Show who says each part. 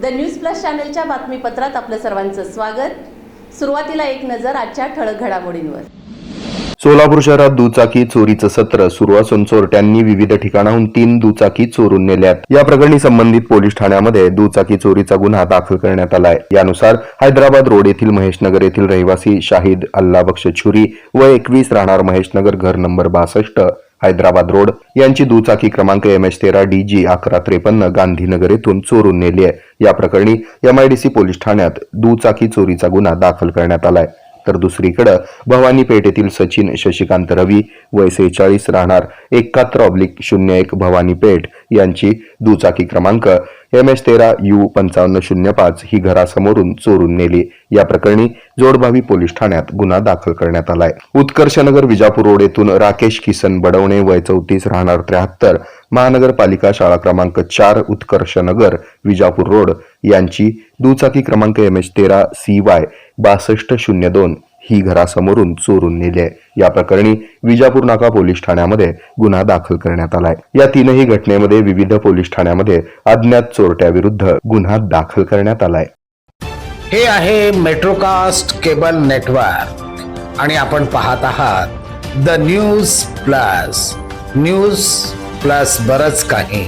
Speaker 1: The news plus चॅनलच्या बातमीपत्रात आपलं सर्वांचं स्वागत. सुरुवातीला एक नजर आजच्या ठळक घडामोडींवर.
Speaker 2: सोलापूर शहरात दुचाकी चोरीचं सत्र सुरू असून चोरट्यांनी विविध ठिकाणाहून तीन दुचाकी चोरून नेल्यात. या प्रकरणी संबंधित पोलीस ठाण्यामध्ये दुचाकी चोरीचा गुन्हा दाखल करण्यात आलाय. यानुसार हैदराबाद रोड येथील महेशनगर येथील रहिवासी शाहिद अल्लाबक्ष छुरी व एकवीस राहणार महेशनगर घर नंबर बासष्ट हैदराबाद रोड यांची दुचाकी क्रमांक एम एच तेरा डी जी अकरा त्रेपन्न गांधीनगर येथून चोरून नेली आहे. या प्रकरणी एमआयडीसी पोलीस ठाण्यात दुचाकी चोरीचा गुन्हा दाखल करण्यात आलाय तर दुसरीकडे भवानी पेठेतील येथील सचिन शशिकांत रवी वय सेहेचाळीस राहणार. एकाहत्तर ऑब्लिक शून्य एक भवानी पेठ यांची दुचाकी क्रमांक. एम एच तेरा यू पंचावन्न शून्य पाच ही घरासमोरून चोरून नेली. या प्रकरणी जोडभावी पोलीस ठाण्यात गुन्हा दाखल करण्यात आलाय. उत्कर्षनगर विजापूर रोड येथून राकेश किसन बडवणे वय चौतीस राहणार त्र्याहत्तर. महानगरपालिका शाळा क्रमांक चार उत्कर्षनगर विजापूर रोड. यांची दुचाकी क्रमांक एम एच तेरा सी वाय बासष्ट शून्य दोन ही घरासमोरून चोरून नेली आहे. या प्रकरणी विजापूर नाका पोलीस ठाण्यामध्ये गुन्हा दाखल करण्यात आलाय या तीनही घटनेमध्ये विविध पोलीस ठाण्यामध्ये अज्ञात चोरट्याविरुद्ध गुन्हा दाखल करण्यात आलाय
Speaker 3: हे आहे मेट्रोकास्ट केबल नेटवर्क. आणि आपण पाहत आहात the news plus. News plus बरच काही.